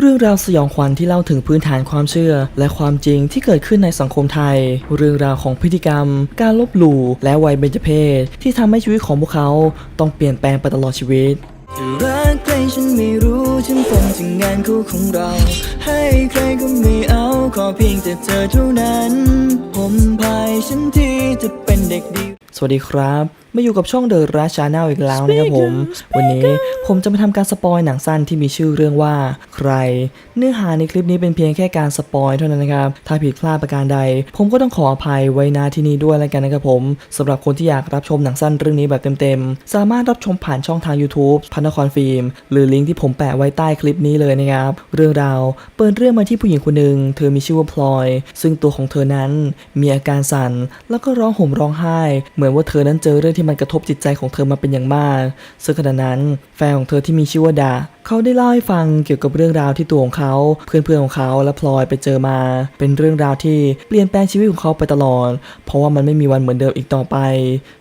เรื่องราวสยองขวัญที่เล่าถึงพื้นฐานความเชื่อ และความจริงที่เกิดขึ้นในสังคมไทย เรื่องราวของพฤติกรรม การลบหลู่และวัยเบญจเพศที่ทำให้ชีวิตของพวกเขาต้องเปลี่ยนแปลงไปตลอดชีวิตจะรักใครฉันไม่รู้ฉันฝันถึงงานคู่ของเรา ให้ใครก็ไม่เอาขอเพียงแต่เธอเท่านั้น ผมพายฉันที่จะเป็นเด็กดี สวัสดีครับ มาอยู่กับช่องเดอะราชาแนลอีกแล้วนะครับผม วันนี้ผมจะมาทำการสปอยหนังสั้นที่มีชื่อเรื่องว่าใคร เนื้อหาในคลิปนี้เป็นเพียงแค่การสปอยเท่านั้นนะครับ ถ้าผิดพลาดประการใด ผมก็ต้องขออภัยไว้ณที่นี้ด้วยแล้วกันนะครับผมสำหรับคนที่อยากรับชมหนังสั้นเรื่องนี้แบบเต็มๆ สามารถรับชมผ่านช่องทาง YouTube พันนครฟิล์ม หรือลิงก์ที่ผมแปะไว้ใต้คลิปนี้เลยนะครับ เรื่องราวเปิดเรื่องมาที่ผู้หญิงคนหนึ่งเธอมีชื่อว่าพลอย ซึ่งตัวของเธอนั้นมีอาการสั่นแล้วก็ร้องห่มร้องไห้ เหมือนว่าเธอนั้นเจอเรื่องที่มันกระทบจิตใจของเธอมาเป็นอย่างมากซึ่งขณะนั้นแฟนของเธอที่มีชื่อว่าดาเขาได้เล่าให้ฟังเกี่ยวกับเรื่องราวที่ตัวของเขาเพื่อนๆของเขาและพลอยไปเจอมา เป็นเรื่องราวที่เปลี่ยนแปลงชีวิตของเขาไปตลอด เพราะว่ามันไม่มีวันเหมือนเดิมอีกต่อไป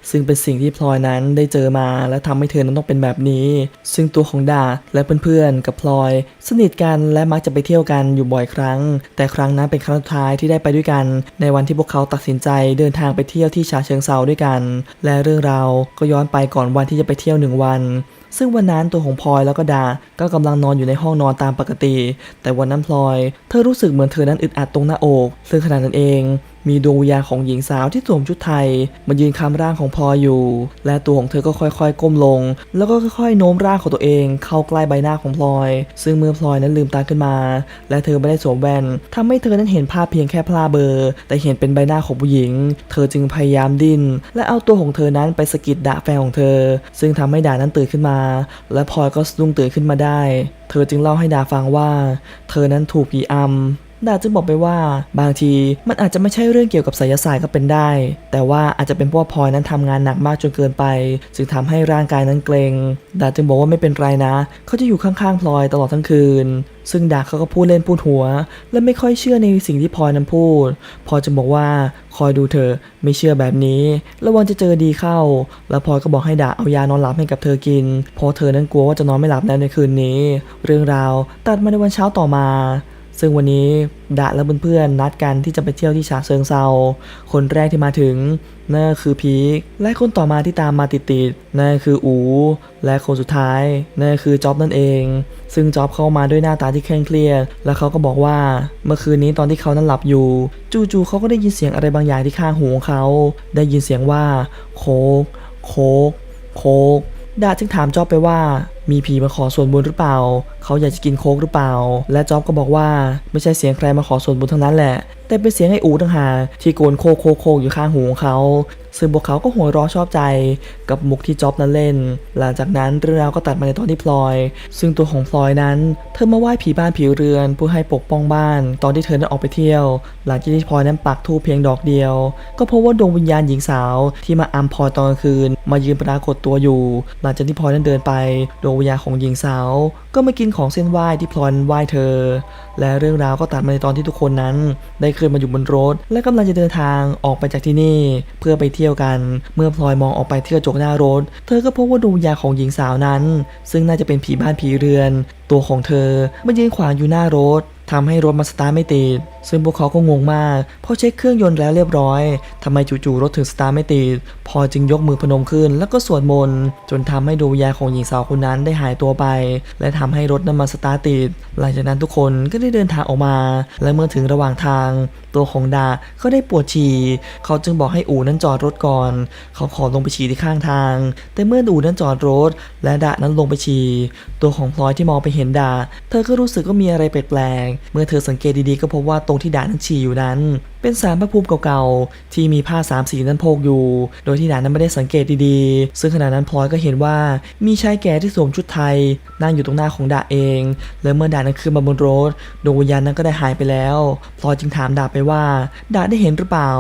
ซึ่งเป็นสิ่งที่พลอยนั้นได้เจอมา และทำให้เธอนั้นต้องเป็นแบบนี้ ซึ่งตัวของดาและเพื่อนๆกับพลอย สนิทกันและมักจะไปเที่ยวกันอยู่บ่อยครั้ง แต่ครั้งนั้นเป็นครั้งสุดท้ายที่ได้ไปด้วยกัน ในวันที่พวกเขาตัดสินใจเดินทางไปเที่ยวที่ชาเชิงเซาด้วยกัน และเรื่องราวก็ย้อนไปก่อนวันที่จะไปเที่ยวหนึ่งวัน ซึ่งวันนั้นตัวของพลอยแล้วก็ดา ก็กำลังนอนอยู่ในห้องนอนตามปกติ แต่วันนั้นพลอย เธอรู้สึกเหมือนเธอนั้นอึดอัดตรงหน้าอก ซึ่งขณะนั้นเอง มีดวงวิญญาณของหญิงสาวที่สวมชุดไทยมายืนคำร่างของพลอยอยู่ และตัวของเธอก็ค่อยๆ ก้มลง แล้วก็ค่อยๆโน้มร่างของตัวเอง เข้าใกล้ใบหน้าของพลอย ซึ่งเมื่อพลอยนั้นลืมตาขึ้นมา และเธอไม่ได้สวมแว่นทำให้เธอนั้นเห็นภาพเพียงแค่พลาเบอร์ แต่เห็นเป็นใบหน้าของผู้หญิง เธอจึงพยายามดิ้นและเอาตัวของเธอนั้นไปสะกิดด่าแฟนของเธอ ซึ่งทำให้ด่านั้นตื่นขึ้นมา และพลอยก็สะดุ้งตื่นขึ้นมาได้ เธอจึงเล่าให้ดาฟังว่า เธอนั้นถูกผีอำ ดาจึงบอกไปว่าบางทีมันอาจจะไม่ใช่เรื่องเกี่ยวกับไสยศาสตร์ก็เป็นได้ แต่ว่าอาจจะเป็นเพราะว่าพลอยนั้นทำงานหนักมากจนเกินไป จึงทำให้ร่างกายนั้นเกร็งดาจึงบอกว่าไม่เป็นไรนะ เขาจะอยู่ข้างๆพลอยตลอดทั้งคืน ซึ่งดาเขาก็พูดเล่นพูดหัว และไม่ค่อยเชื่อในสิ่งที่พลอยนั้นพูด พลอยจึงบอกว่าคอยดูเธอไม่เชื่อแบบนี้ ระวังจะเจอดีเข้า แล้วพลอยก็บอกให้ดาเอายานอนหลับให้กับเธอกินเพราะเธอนั้นกลัวว่าจะนอนไม่หลับแน่ในคืนนี้ เรื่องราวตัดมาในวันเช้าต่อมา ซึ่งวันนี้ดะและเพื่อนๆนัดกันที่จะไปเที่ยวที่ฉะเชิงเซา คนแรกที่มาถึงนั่นคือพีคและคนต่อมาที่ตามมาติดๆนั่นคืออู และคนสุดท้ายนั่นคือจ็อบนั่นเอง ซึ่งจ็อบเข้ามาด้วยหน้าตาที่เคร่งเครียด และเขาก็บอกว่าเมื่อคืนนี้ตอนที่เขานั้นหลับอยู่ จู่ๆเขาก็ได้ยินเสียงอะไรบางอย่างที่ข้างหูของเขา ได้ยินเสียงว่าโคกโคกโคกดาจึงถามจ็อบไปว่า มีผีมาขอส่วนบุญหรือเปล่า เขาอยากจะกินโค้กหรือเปล่า และจอบก็บอกว่าไม่ใช่เสียงใครมาขอส่วนบุญทั้งนั้นแหละ แต่เป็นเสียงไอ้อูต่างหากที่โกนโคโคโคกอยู่ข้างหูของเขา ซึ่งพวกเขาก็หัวเราะชอบใจกับมุกที่จ็อบนั้นเล่น หลังจากนั้นเรื่องราวก็ตัดมาในตอนที่พลอย ซึ่งตัวของพลอยนั้น เธอมาไหว้ผีบ้านผีเรือนเพื่อให้ปกป้องบ้าน ตอนที่เธอนั้นออกไปเที่ยว หลังจากที่พลอยนั้นปักธูปเพียงดอกเดียว ก็พบว่าดวงวิญญาณหญิงสาวที่มาอัมพลอยตอนกลางคืน มายืนปรากฏตัวอยู่ หลังจากที่พลอยนั้นเดินไปดวงวิญญาณของหญิงสาว ก็มากินของเส้นไหว้ที่พลอยไหว้เธอ และเรื่องราวก็ตัดมาในตอนที่ทุกคนนั้น ได้ขึ้นมาอยู่บนรถ และกำลังจะเดินทางออกไปจากที่นี่ เพื่อไปเที่ยวกัน เมื่อพลอยมองออกไปที่กระจกหน้ารถ เธอก็พบว่าดวงวิญญาณของหญิงสาวนั้น ซึ่งน่าจะเป็นผีบ้านผีเรือน ตัวของเธอมายืนขวางอยู่หน้ารถ ทำให้รถมันสตาร์ทไม่ติด ซึ่งพวกเขาก็งงมาก เพราะเช็คเครื่องยนต์แล้วเรียบร้อยทำไมจู่ๆรถถึงสตาร์ทไม่ติด พอจึงยกมือพนมขึ้น แล้วก็สวดมนต์จนทำให้ดวงวิญญาณของหญิงสาวคนนั้นได้หายตัวไป และทำให้รถนั้นมาสตาร์ทติด หลังจากนั้นทุกคนก็ได้เดินทางออกมา และเมื่อถึงระหว่างทาง ตัวของดาเขาได้ปวดฉี่ เขาจึงบอกให้อู่นั้นจอดรถก่อน เขาขอลงไปฉี่ที่ข้างทาง แต่เมื่ออู่นั้นจอดรถ และดานั้นลงไปฉี่ ตัวของพลอยที่มองไปเห็นดา เธอก็รู้สึกว่ามีอะไรแปลกเมื่อเธอสังเกตดีๆก็พบว่าตรงที่ดานั้นฉี่อยู่นั้น เป็นสารพระภูมิเก่าๆ ที่มีผ้าสามสีนั้นโพกอยู่ โดยที่ดานั้นไม่ได้สังเกตดีๆ ซึ่งขณะนั้นพลอยก็เห็นว่ามีชายแก่ที่สวมชุดไทย นั่งอยู่ตรงหน้าของดาเอง และเมื่อดานั้นขึ้นมาบนรถดวงวิญญาณนั้นก็ได้หายไปแล้ว พลอยจึงถามดาไปว่าดาได้เห็นหรือเปล่า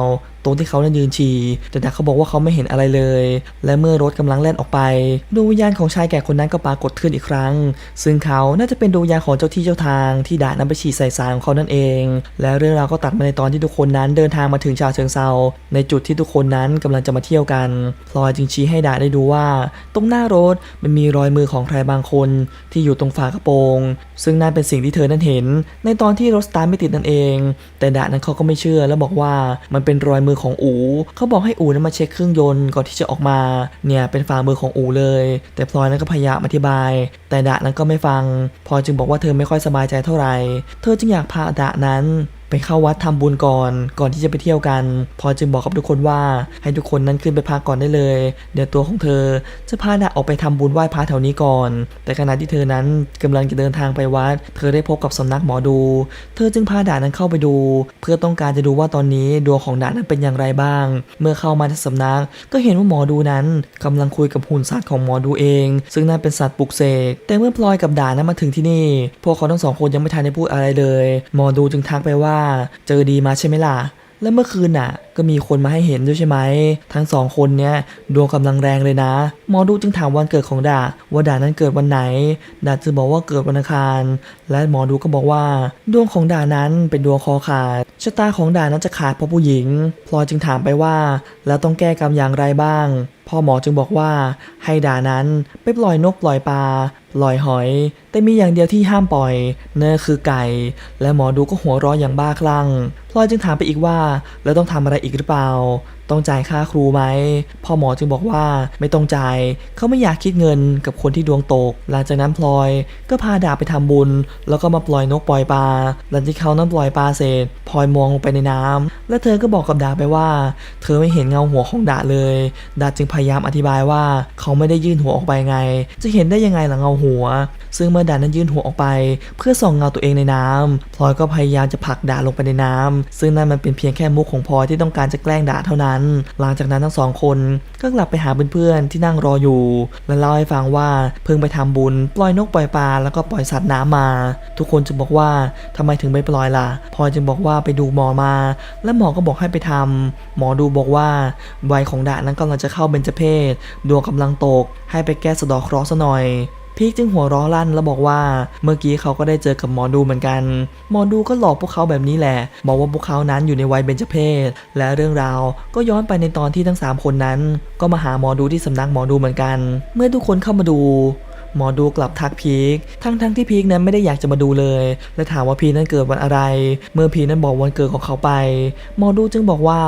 ตรงที่เขานั้นยืนฉี่แต่ดาเขาบอกว่าเขาไม่เห็นอะไรเลย และเมื่อรถกำลังแล่นออกไปดวงวิญญาณของชายแก่คนนั้นก็ปรากฏขึ้นอีกครั้ง ซึ่งเขาน่าจะเป็นดวงวิญญาณของเจ้าที่เจ้าทางที่ดานำไปฉี่ใส่สารของเขานั่นเอง และเรื่องราวก็ตัดมาในตอนที่ทุกคนนั้นเดินทางมาถึงชาวเชิงเซาในจุดที่ทุกคนนั้นกำลังจะมาเที่ยวกันพลอยจึงชี้ให้ดาได้ดูว่า ตรงหน้ารถมันมีรอยมือของใครบางคนที่อยู่ตรงฝากระโปรง ซึ่งนั่นเป็นสิ่งที่เธอนั้นเห็น ในตอนที่รถสตาร์ทไม่ติดนั่นเอง แต่ดานั้นเขาก็ไม่เชื่อแล้วบอกว่ามันเป็นรอยมือของอูเขาบอกให้อูนั้นมาเช็คเครื่องยนต์ก่อนที่จะออกมาเนี่ยเป็นฝ่ามือของอูเลย แต่พลอยนั้นก็พยายามอธิบาย แต่ดานั้นก็ไม่ฟังพลอยจึงบอกว่าเธอไม่ค่อยสบายใจเท่าไหร่ เธอจึงอยากพาดานั้น ไปเข้าวัดทำบุญก่อน ก่อนที่จะไปเที่ยวกัน พอจึงบอกกับทุกคนว่าให้ทุกคนนั้นขึ้นไปพักก่อนได้เลย เดี๋ยวตัวของเธอจะพาดาออกไปทำบุญไหว้พระแถวนี้ก่อน แต่ขณะที่เธอนั้นกำลังจะเดินทางไปวัด เธอได้พบกับสำนักหมอดู เธอจึงพาดานั้นเข้าไปดู เพื่อต้องการจะดูว่าตอนนี้ดวงของดานั้นเป็นอย่างไรบ้าง เมื่อเข้ามาที่สำนัก ก็เห็นว่าหมอดูนั้นกำลังคุยกับหุ่นสัตว์ของหมอดูเอง ซึ่งนั่นเป็นสัตว์ปลุกเสก แต่เมื่อพลอยกับดานั้นมาถึงที่นี่ พวกเขาทั้งสองคนยังไม่ทันได้พูดอะไรเลย หมอดูจึงทักไปว่าเจอดีมาใช่ไหมล่ะและเมื่อคืนน่ะ ก็มีคนมาให้เห็นด้วยใช่ไหม ทั้งสองคนเนี้ยดวงกำลังแรงเลยนะ หมอดูจึงถามวันเกิดของดาว่าดานั้นเกิดวันไหน ดาจึงบอกว่าเกิดวันอังคาร และหมอดูก็บอกว่า ดวงของดานั้นเป็นดวงคอขาดชะตาของดานั้นจะขาดเพราะผู้หญิง พลอยจึงถามไปว่า แล้วต้องแก้กรรมอย่างไรบ้างพ่อหมอจึงบอกว่าให้ดานั้นไปปล่อยนกปล่อยปลา ลอยหอย แต่มีอย่างเดียวที่ห้ามปล่อยนั่นคือไก่ และหมอดูก็หัวเร้ออย่างบ้าคลั่ง พลอยจึงถามไปอีกว่า แล้วต้องทำอะไรอีกหรือเปล่า ต้องจ่ายค่าครูไหม พ่อหมอจึงบอกว่าไม่ต้องจ่าย เขาไม่อยากคิดเงินกับคนที่ดวงตก หลังจากนั้นพลอยก็พาดาบไปทำบุญ แล้วก็มาปล่อยนกปล่อยปลา หลังที่เขานั้นปล่อยปลาเสร็จพลอยมองลงไปในน้ำและเธอก็บอกกับดาไปว่า เธอไม่เห็นเงาหัวของดาเลย ดาจึงพยายามอธิบายว่าเขาไม่ได้ยื่นหัวออกไปไง จะเห็นได้ยังไงหลังเงาหัว ซึ่งเมื่อดานั้นยื่นหัวออกไป เพื่อส่องเงาตัวเองในน้ำพลอยก็พยายามจะผลักดาลงไปในน้ำซึ่งนั่นมันเป็นเพียงแค่มุกของพลอยที่ต้องการจะแกล้งดาเท่านั้น หลังจากนั้นทั้งสองคนก็กลับไปหาเพื่อนๆที่นั่งรออยู่ และเล่าให้ฟังว่าเพิ่งไปทำบุญปล่อยนกปล่อยปลาแล้วก็ปล่อยสัตว์น้ำมา ทุกคนจึงบอกว่าทำไมถึงไม่ปล่อยล่ะพลอยจึงบอกว่าไปดูหมอมา และหมอก็บอกให้ไปทำหมอดูบอกว่าวัยของดานั้นกำลังจะเข้าเบญจเพศดวงกำลังตกให้ไปแก้สะดอกเคราะห์ซะหน่อย พีคจึงหัวเร้อลั่นแล้วบอกว่า เมื่อกี้เขาก็ได้เจอกับหมอดูเหมือนกัน หมอดูก็หลอกพวกเขาแบบนี้แหละ บอกว่าพวกเขานั้นอยู่ในวัยเบญจเพศ และเรื่องราวก็ย้อนไปในตอนที่ทั้ง 3 คนนั้น ก็มาหาหมอดูที่สำนักหมอดูเหมือนกัน เมื่อทุกคนเข้ามาดู หมอดูกลับทักพีคทั้งทั้งๆที่พีคนั้นไม่ได้อยากจะมาดูเลย และถามว่าพีคนั้นเกิดวันอะไร เมื่อพีคนั้นบอกวันเกิดของเขาไป หมอดูจึงบอกว่า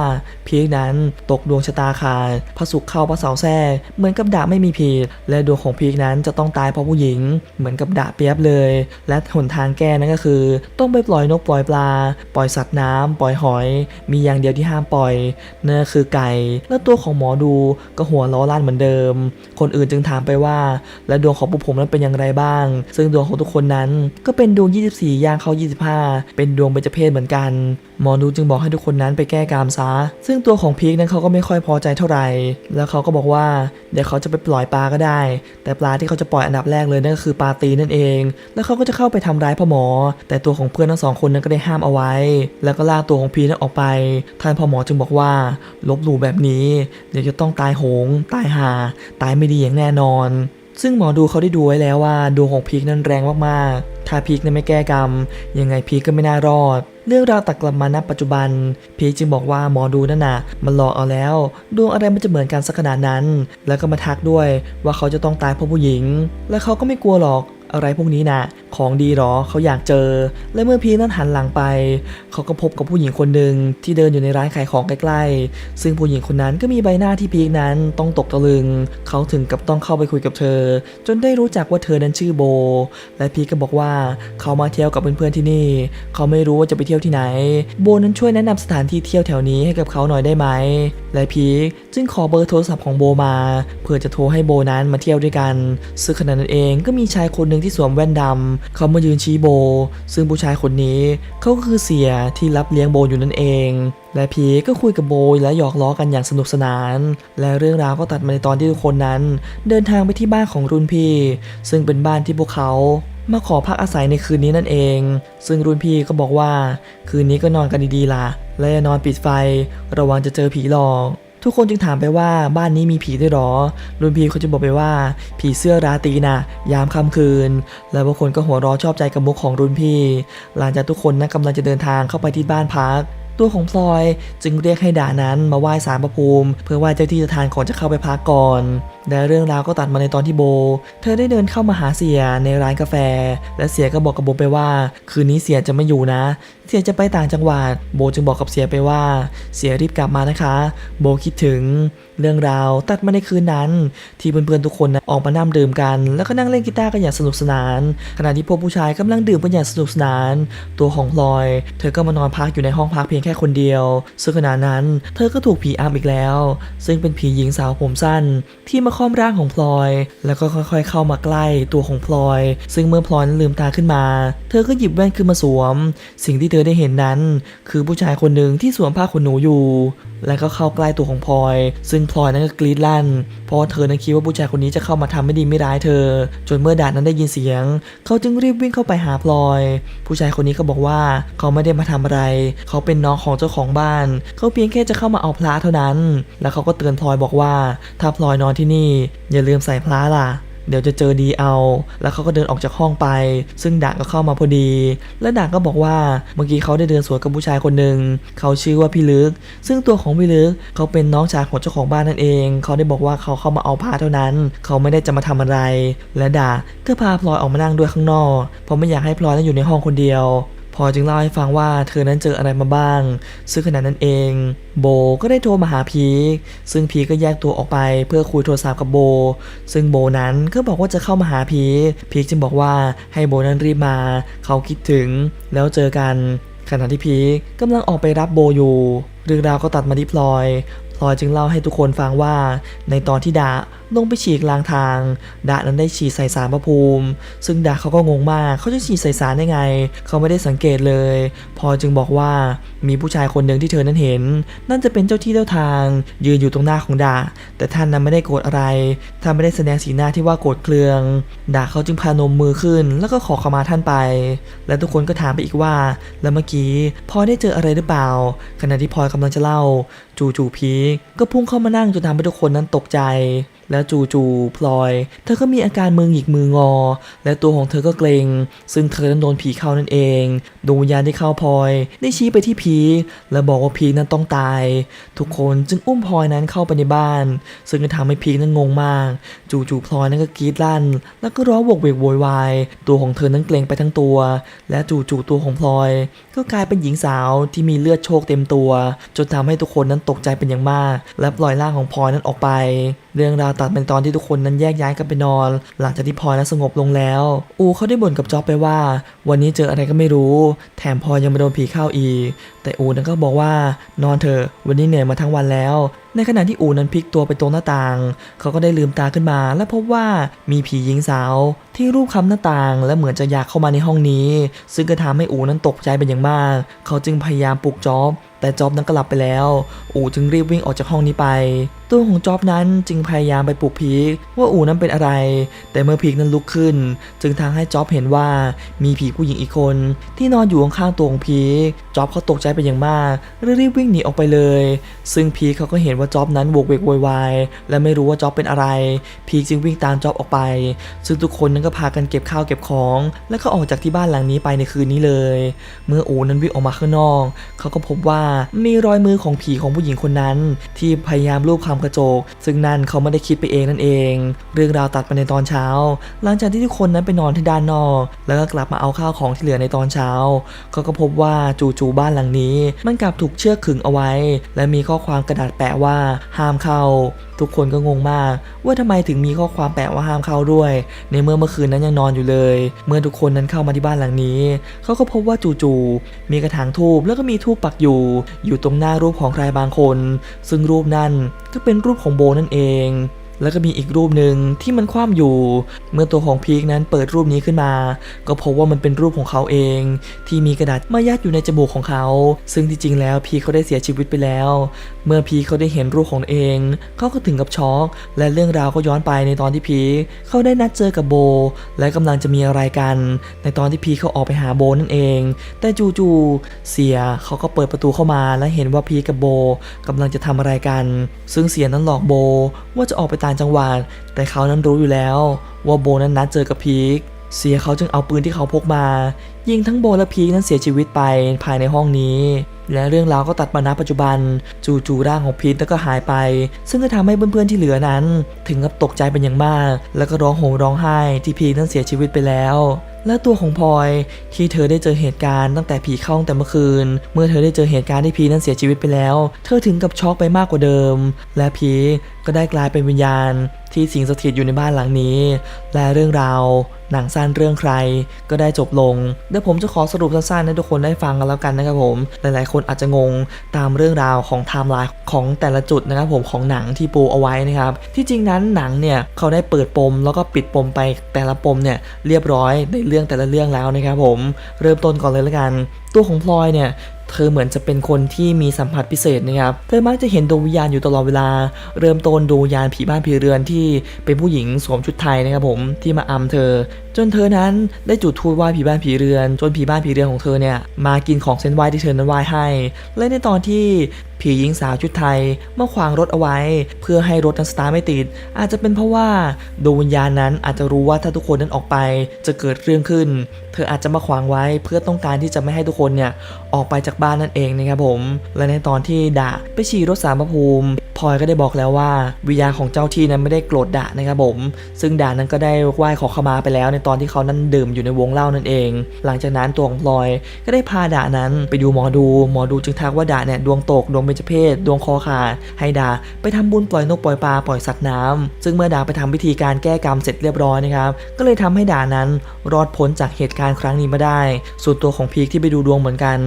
พีคนั้นตกดวงชะตาขาดพระศุกร์เข้าพระเสาแทรกเหมือนกับดาไม่มีผิดและดวงของพีคนั้นจะต้องตายเพราะผู้หญิง เหมือนกับดาเปียบเลย และหนทางแก้นั่นก็คือ ต้องไปปล่อยนกปล่อยปลา ปล่อยสัตว์น้ำปล่อยหอย มีอย่างเดียวที่ห้ามปล่อยนั่นคือไก่ และตัวของหมอดูก็หัวล้อลั่นเหมือนเดิม คนอื่นจึงถามไปว่า และดวงของวกผมนั้นเป็นอย่างไรบ้าง ซึ่งดวงของทุกคนนั้น ก็เป็นดวง 24 ย่างเข้า 25 เป็นดวงเบญจเพศเหมือนกัน หมอดูจึงบอกให้ทุกคนนั้นไปแก้กรรมซะ ซึ่งตัวของพีคนั้นเขาก็ไม่ค่อยพอใจเท่าไหร่ แล้วเขาก็บอกว่าเดี๋ยวเขาจะไปปล่อยปลาก็ได้ แต่ปลาที่เขาจะปล่อยอันดับแรกเลยนั่นก็คือปลาตีนั่นเอง แล้วเขาก็จะเข้าไปทำร้ายพ่อหมอ แต่ตัวของเพื่อนทั้งสองคนนั้นก็ได้ห้ามเอาไว้ แล้วก็ลากตัวของพีนั้นออกไป ท่านพ่อหมอจึงบอกว่า ลบหลู่แบบนี้ เดี๋ยวจะต้องตายโหง ตายหา ตายไม่ดีอย่างแน่นอน ซึ่งหมอดูเขาได้ดูไว้แล้วว่าดวงของพีคนั้นแรงมากๆ ถ้าพีคนั้นไม่แก้กรรม ยังไงพีคก็ไม่น่ารอด เรื่องราวตัดกลับมาณปัจจุบัน พีคจึงบอกว่าหมอดูนั่นน่ะ มันหลอกเอาแล้ว ดวงอะไรมันจะเหมือนกันสักขนาดนั้น แล้วก็มาทักด้วยว่าเขาจะต้องตายเพราะผู้หญิง และเขาก็ไม่กลัวหรอก อะไรพวกนี้นะ ของดีหรอเขาอยากเจอ และเมื่อพีนั้นหันหลังไป เขาก็พบกับผู้หญิงคนหนึ่งที่เดินอยู่ในร้านขายของใกล้ๆ ซึ่งผู้หญิงคนนั้นก็มีใบหน้าที่พีคนั้นต้องตกตะลึง เขาถึงกับต้องเข้าไปคุยกับเธอ จนได้รู้จักว่าเธอนั้นชื่อโบ และพีก็บอกว่าเขามาเที่ยวกับเพื่อนๆที่นี่ เขาไม่รู้ว่าจะไปเที่ยวที่ไหน โบนั้นช่วยแนะนำสถานที่เที่ยวแถวนี้ให้กับเขาหน่อยได้ไหม และพีคจึงขอเบอร์โทรศัพท์ของโบมา เพื่อจะโทรให้โบนั้นมาเที่ยวด้วยกัน ซึ่งขณะนั้นเองก็มีชายคนหนึนึ่งที่สวมแว่นดำเขามายืนชี้โบ ซึ่งผู้ชายคนนี้เขาก็คือเสียที่รับเลี้ยงโบอยู่นั่นเอง และพีก็คุยกับโบและหยอกล้อกันอย่างสนุกสนาน และเรื่องราวก็ตัดมาในตอนที่ทุกคนนั้น เดินทางไปที่บ้านของรุ่นพี่ ซึ่งเป็นบ้านที่พวกเขามาขอพักอาศัยในคืนนี้นั่นเอง ซึ่งรุ่นพี่ก็บอกว่า คืนนี้ก็นอนกันดีๆล่ะ และอย่านอนปิดไฟ ระวังจะเจอผีหลอก ทุกคนจึงถามไปว่าบ้านนี้มีผีด้วยหรอ รุ่นพี่เขาจะบอกไปว่า ผีเสื้อราตรีน่ะ ยามค่ำคืน แล้วบางคนก็หัวเร้อชอบใจกับมุกของรุ่นพี่ หลังจากทุกคนนั้นกำลังจะเดินทางเข้าไปที่บ้านพัก ตัวของพลอยจึงเรียกให้ด่านั้นมาไหว้สารประภูมิ เพื่อไหว้เจ้าที่เจ้าทานก่อนจะเข้าไปพักก่อน และเรื่องราวก็ตัดมาในตอนที่โบ เธอได้เดินเข้ามาหาเสียในร้านกาแฟ และเสียก็บอกกับโบไปว่า คืนนี้เสียจะไม่อยู่นะ เสียจะไปต่างจังหวัด โบจึงบอกกับเสียไปว่า เสียรีบกลับมานะคะ โบคิดถึง เรื่องราวตัดมาในคืนนั้น ที่เพื่อนๆทุกคนนะออกมานั่งดื่มกัน แล้วก็นั่งเล่นกีตาร์กันอย่างสนุกสนาน ขณะที่พวกผู้ชายกำลังดื่มกันอย่างสนุกสนาน ตัวของพลอย เธอก็มานอนพักอยู่ในห้องพักเพียงแค่คนเดียว ซึ่งขณะนั้น เธอก็ถูกผีอำอีกแล้ว ซึ่งเป็นผีหญิงสาวผมสั้น ที่มาค้อมร่างของพลอย แล้วก็ค่อยๆ เข้ามาใกล้ตัวของพลอย ซึ่งเมื่อพลอยลืมตาขึ้นมา เธอก็หยิบแว่นขึ้นมาสวม สิ่งที่เธอได้เห็นนั้น คือผู้ชายคนหนึ่งที่สวมผ้าขนหนูอยู่แล้วก็เข้าใกล้ตัวของพลอย ซึ่งพลอยนั้นก็กรีดลั่น เพราะเธอนั้นคิดว่าผู้ชายคนนี้จะเข้ามาทำไม่ดีไม่ร้ายเธอ จนเมื่อดาดนั้นได้ยินเสียง เขาจึงรีบวิ่งเข้าไปหาพลอย ผู้ชายคนนี้ก็บอกว่าเขาไม่ได้มาทำอะไร เขาเป็นน้องของเจ้าของบ้าน เขาเพียงแค่จะเข้ามาเอาพระเท่านั้น แล้วเขาก็เตือนพลอยบอกว่า ถ้าพลอยนอนที่นี่ อย่าลืมใส่พระล่ะ เดี๋ยวจะเจอดีเอา แล้วเขาก็เดินออกจากห้องไป ซึ่งดาก็เข้ามาพอดี และดาก็บอกว่าเมื่อกี้เขาได้เดินสวนกับผู้ชายคนหนึ่งเขาชื่อว่าพี่ลึก ซึ่งตัวของพี่ลึกเขาเป็นน้องชายของเจ้าของบ้านนั่นเอง เขาได้บอกว่าเขาเข้ามาเอาผ้าเท่านั้น เขาไม่ได้จะมาทำอะไร และดาก็พาพลอยออกมานั่งด้วยข้างนอก เพราะไม่อยากให้พลอยนั้นอยู่ในห้องคนเดียว พอจึงเล่าให้ฟังว่าเธอนั้นเจออะไรมาบ้าง ซึ่งขณะนั้นเอง โบก็ได้โทรมาหาพีคซึ่งพีคก็แยกตัวออกไปเพื่อคุยโทรศัพท์กับโบ ซึ่งโบนั้นก็บอกว่าจะเข้ามาหาพีคพีคจึงบอกว่าให้โบนั้นรีบมา เขาคิดถึง แล้วเจอกัน ขณะที่พีคกำลังออกไปรับโบอยู่ เรื่องราวก็ตัดมาที่พลอยพลอยจึงเล่าให้ทุกคนฟังว่าในตอนที่ดาลงไปฉีกลางทางดานั้นได้ฉีดใส่สารพระภูมิ ซึ่งดาเขาก็งงมากเขาจะฉีดใส่สารได้ไง เขาไม่ได้สังเกตเลย พอจึงบอกว่ามีผู้ชายคนหนึ่งที่เธอนั้นเห็น นั่นจะเป็นเจ้าที่เจ้าทาง ยืนอยู่ตรงหน้าของดาแต่ท่านนั้นไม่ได้โกรธอะไรท่านไม่ได้แสดงสีหน้าที่ว่าโกรธเคืองดาเขาจึงพานมมือขึ้น แล้วก็ขอขมาท่านไป และทุกคนก็ถามไปอีกว่า แล้วเมื่อกี้พลอยได้เจออะไรหรือเปล่า ขณะที่พลอยกำลังจะเล่า จู่ๆพีก็พุ่งเข้ามานั่งจนทำให้ทุกคนนั้นตกใจแลวจู่ๆพลอย เธอก็มีอาการมือหงิกมืองอ และตัวของเธอก็เกรงซึ่งเธอนั้นโดนผีเข้านั่นเองดวงวิญญาณที่เข้าพลอย ได้ชี้ไปที่พีคและบอกว่าพีคนั้นต้องตาย ทุกคนจึงอุ้มพลอยนั้นเข้าไปในบ้าน ซึ่งก็ทำให้พีคนั้นงงมาก จู่ๆพลอยนั้นก็กรีดลั่น แล้วก็ร้องโวกเวกโวยวายตัวของเธอนั้นเกรงไปทั้งตัว และจู่ๆตัวของพลอย ก็กลายเป็นหญิงสาวที่มีเลือดโชกเต็มตัว จนทำให้ทุกคนนั้นตกใจเป็นอย่างมาก และปล่อยร่างของพลอยนั้นออกไป เรื่องราวตัดเป็นตอนที่ทุกคนนั้นแยกย้ายกันไปนอน หลังจากที่พลอยนั้นสงบลงแล้ว อูเขาได้บ่นกับจ๊อบไปว่า วันนี้เจออะไรก็ไม่รู้ แถมพลอยยังมาโดนผีเข้าอีก แต่อูนั้นก็บอกว่านอนเถอะวันนี้เหนื่อยมาทั้งวันแล้วในขณะที่อูนั้นพลิกตัวไปตรงหน้าต่าง เขาก็ได้ลืมตาขึ้นมา และพบว่ามีผีหญิงสาว ที่รูปคำหน้าต่าง และเหมือนจะอยากเข้ามาในห้องนี้ ซึ่งก็ทำให้อูนั้นตกใจเป็นอย่างมาก เขาจึงพยายามปลุกจ๊อบ แต่จ๊อบนั้นก็หลับไปแล้ว อูจึงรีบวิ่งออกจากห้องนี้ไปตัวของจอบนั้นจึงพยายามไปปลุกพีคว่าอูนั้นเป็นอะไร แต่เมื่อพีคนั้นลุกขึ้น จึงทางให้จอบเห็นว่ามีผีผู้หญิงอีกคน ที่นอนอยู่ข้างๆตัวของพีคจ๊อบเขาตกใจเป็นอย่างมากรีบวิ่งหนีออกไปเลย ซึ่งพีคเขาก็เห็นว่าจอบนั้นโวกเวกโวยวายและไม่รู้ว่าจอบเป็นอะไร พีคจึงวิ่งตามจอบออกไป ซึ่งทุกคนนั้นก็พากันเก็บข้าวเก็บของ แล้วก็ออกจากที่บ้านหลังนี้ไปในคืนนี้เลย เมื่ออูนั้นวิ่งออกมาข้างนอกเขาก็พบว่ามีรอยมือของผีของผู้หญิงคนนั้น ที่พยายามลูบคำกระจก ซึ่งนั่นเขาไม่ได้คิดไปเองนั่นเอง เรื่องราวตัดมาในตอนเช้า หลังจากที่ทุกคนนั้นไปนอนที่ด้านนอก แล้วก็กลับมาเอาข้าวของที่เหลือในตอนเช้าเขาก็พบว่าจู่ๆบ้านหลังนี้ มันกลับถูกเชือกขึงเอาไว้ และมีข้อความกระดาษแปะว่าห้ามเข้า ทุกคนก็งงมากว่าทำไมถึงมีข้อความแปะว่าห้ามเข้าด้วย ในเมื่อเมื่อคืนนั้นยังนอนอยู่เลย เมื่อทุกคนนั้นเข้ามาที่บ้านหลังนี้ เขาก็พบว่าจู่ๆมีกระถางทูบแล้วก็มีทูบปักอยู่ อยู่ตรงหน้ารูปของใครบางคน ซึ่งรูปนั้นก็เป็นรูปของโบนั่นเอง แล้วก็มีอีกรูปหนึ่งที่มันคว่ำอยู่ เมื่อตัวของพีคนั้นเปิดรูปนี้ขึ้นมา ก็พบว่ามันเป็นรูปของเขาเอง ที่มีกระดาษมายัดอยู่ในจมูกของเขา ซึ่งที่จริงแล้วพีเขาได้เสียชีวิตไปแล้ว เมื่อพีเขาได้เห็นรูปของเอง เขาก็ถึงกับช็อกและเรื่องราวก็ย้อนไปในตอนที่พีเขาได้นัดเจอกับโบ และกำลังจะมีอะไรกัน ในตอนที่พีเขาออกไปหาโบนั่นเอง แต่จู่ๆเสียเขาก็เปิดประตูเข้ามาและเห็นว่าพีกับโบกำลังจะทำอะไรกัน ซึ่งเสียนั้นหลอกโบว่าจะออกไปตางจังหวัด แต่เขานั้นรู้อยู่แล้ว ว่าโบนั้นนัดเจอกับพีคเสียเขาจึงเอาปืนที่เขาพกมา ยิงทั้งโบและพีคนั้นเสียชีวิตไปภายในห้องนี้ และเรื่องราวก็ตัดมาณปัจจุบัน จู่ๆร่างของพีทก็หายไป ซึ่งก็ทำให้เพื่อนๆที่เหลือนั้น ถึงกับตกใจเป็นอย่างมาก แล้วก็ร้องโห่ร้องไห้ที่พีทนั้นเสียชีวิตไปแล้ว และตัวของพลอยที่เธอได้เจอเหตุการณ์ตั้งแต่ผีเข้าตั้งแต่เมื่อคืน เมื่อเธอได้เจอเหตุการณ์ที่พีนั้นเสียชีวิตไปแล้ว เธอถึงกับช็อกไปมากกว่าเดิม และพี ก็ได้กลายเป็นวิญญาณที่สิงสถิตอยู่ในบ้านหลังนี้ และเรื่องราว หนังสั้นเรื่องใคร ก็ได้จบลงเดี๋ยวผมจะขอสรุปสั้นๆให้ทุกคนได้ฟังกันแล้วกันนะครับผม หลายๆ คนอาจจะงงตามเรื่องราวของไทม์ไลน์ของแต่ละจุดนะครับผมของหนังที่ปูเอาไว้นะครับ ที่จริงนั้นหนังเนี่ยเขาได้เปิดปมแล้วก็ปิดปมไปแต่ละปมเนี่ยเรียบร้อยในเรื่องแต่ละเรื่องแล้วนะครับผม เริ่มต้นก่อนเลยและกัน ตัวของพลอยเนี่ย เธอเหมือนจะเป็นคนที่มีสัมผัสพิเศษนะครับ เธอมักจะเห็นดวงวิญญาณอยู่ตลอดเวลา เริ่มต้นดวงวิญญาณผีบ้านผีเรือนที่เป็นผู้หญิงสวมชุดไทยนะครับผมที่มาอำเธอ จนเธอนั้นได้จุดทูดไหว้ผีบ้านผีเรือน จนผีบ้านผีเรือนของเธอเนี่ยมากินของเส้นไหว้ที่เธอนั้นไหว้ให้ และในตอนที่ ผีหญิงสาวชุดไทยเมาขวางรถเอาไว้ เพื่อให้รถนั้นสตาร์ไม่ติด อาจจะเป็นเพราะว่าดวงวิญญาณนั้นอาจจะรู้ว่าถ้าทุกคนนั้นออกไปจะเกิดเรื่องขึ้น เธออาจจะมาขวางไว้เพื่อต้องการที่จะไม่ให้ทุกคนเนี่ยออกไปจากบ้านนั่นเองนะครับผม และในตอนที่ดะไปฉี่รถสารพระภูมิพลอยก็ได้บอกแล้วว่าวิญญาณของเจ้าที่นั้นไม่ได้โกรธดะนะครับผม ซึ่งดานั้นก็ได้ไหว้ขอขมาไปแล้วในตอนที่เขานั้นดื่มอยู่ในวงเล่านั่นเอง หลังจากนั้นตัวของพลอยก็ได้พาดานั้นไปดูหมอดูหมอดูจึงทักว่าดาเนี่ยดวงตกดวงเบญจเพศดวงคอขาดให้ดาไปทำบุญปล่อยนกปล่อยปลาปล่อยสัตว์น้ำซึ่งเมื่อดาไปทำพิธีการแก้กรรมเสร็จเรียบร้อยนะครับ ก็เลยทำให้ดานั้นรอดพ้นจากเหตุการณ์ครั้งนี้มาได้ ส่วนตัวของพีคที่ไปดูดวงเหมือนกัน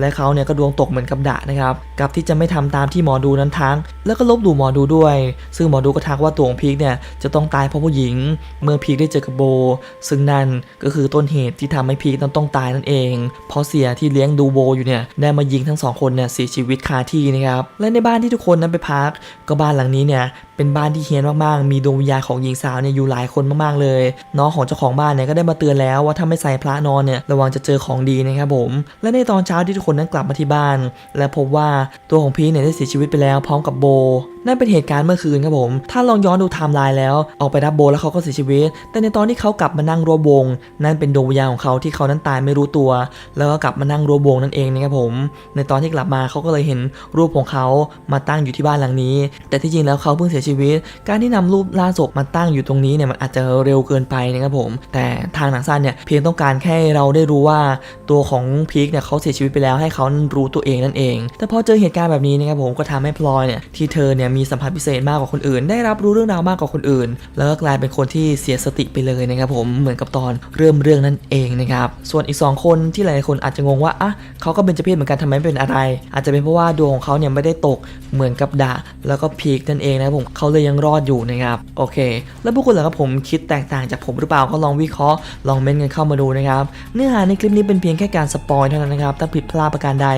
และเขาเนี่ยก็ดวงตกเหมือนกับดานะครับกับที่จะไม่ทำตามที่หมอดูนั้นทักแล้วก็ลบดูหมอดูด้วย ซึ่งหมอดูก็ทักว่าตัวของพีคเนี่ยจะต้องตายเพราะผู้หญิง เมื่อพีคได้เจอกับโบ ซึ่งนั่นก็คือต้นเหตุที่ทำให้พีคนั้นต้องตายนั่นเอง เพราะเสียที่เลี้ยงดูโบอยู่เนี่ยได้มายิงทั้งสองคนเนี่ยเสียชีวิตคาที่นะครับ และในบ้านที่ทุกคนนั้นไปพัก ก็บ้านหลังนี้เนี่ยเป็นบ้านที่เฮี้ยนมากๆ มีดวงวิญญาณของหญิงสาวเนี่ยอยู่หลายคนมากๆเลย น้องของเจ้าของบ้านเนี่ยก็ได้มาเตือนแล้วว่าถ้าไม่ใส่พระนอนเนี่ยระวังจะเจอของดีนะครับผม และในตอนเช้าที่ทุกคนนั้นกลับมาที่บ้าน และพบว่าตัวของพีเนี่ยได้เสียชีวิตไปแล้วพร้อมกับโบ นั่นเป็นเหตุการณ์เมื่อคืนครับผม ถ้าลองย้อนดูไทม์ไลน์แล้ว ออกไปรับโบแล้วเขาก็เสียชีวิต แต่ในตอนที่เขากลับมานั่งรวมวง นั่นเป็นดวงวิญญาณของเขาที่เขานั้นตายไม่รู้ตัว แล้วก็กลับมานั่งรวมวงนั่นเองนะครับผม ในตอนที่กลับมาเขาก็เลยเห็นรูปของเขามาตั้งอยู่ที่บ้านหลังนี้ แต่ที่จริงแล้วเขาเพิ่งเสียชีวิต การที่นำรูปล่าศพมาตั้งอยู่ตรงนี้เนี่ยมันอาจจะเร็วเกินไปนะครับผม แต่ทางหนังสั้นเนี่ยเพียงต้องการแค่เราได้รู้ว่าตัวของพีคเนี่ยเขาเสียชีวิตไปแล้วให้เขารู้ตัวเองนั่นเอง แต่พอเจอเหตุการณ์แบบนี้นะครับผมก็ทำให้พลอยเนี่ยที่เธอเนี่ยมีสัมผัสพิเศษมากกว่าคนอื่น ได้รับรู้เรื่องราวมากกว่าคนอื่น แล้วก็กลายเป็นคนที่เสียสติไปเลยนะครับผมเหมือนกับตอนเริ่มเรื่องนั่นเองนะครับส่วนอีกสองคนที่หลายๆคนอาจจะงงว่าอะเขาก็เป็นเจ้าเพศเหมือนกันทำไมไม่เป็นอะไร อาจจะเป็นเพราะว่าดวงของเขาเนี่ยไม่ได้ตกเหมือนกับดะแล้วก็พีคนั่นเองนะครับผมเขาเลยยังรอดอยู่นะครับโอเค แล้วพวกคุณล่ะครับผมคิดแตกต่างจากผมหรือเปล่าก็ลองวิเคราะห์ลองเม้นต์กันเข้ามาดูนะครับเนื้อหาในคลิปนี้เป็นเพียงแค่การสปอยเท่านั้นนะครับถ้าผิดพลาดประการใด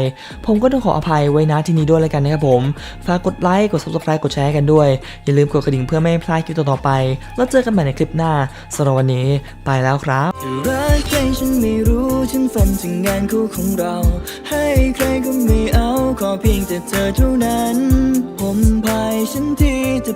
ผมก็ต้องขออภัยไว้นะที่นี้ด้วยแล้วกันนะครับผมฝากกดไลค์กด subscribe กดแชร์กันด้วย อย่าลืมกดกระดิ่งเพื่อไม่พลาดคลิปต่อๆไป แล้วเจอกันใหม่ในคลิปหน้าสำหรับวันนี้ไปแล้วครับจะรักใครฉันไม่รู้ฉันฝันถึงงานคู่ของเรา ให้ใครก็ไม่เอาขอเพียงแต่เธอเท่านั้น ผมพายฉันที่จะ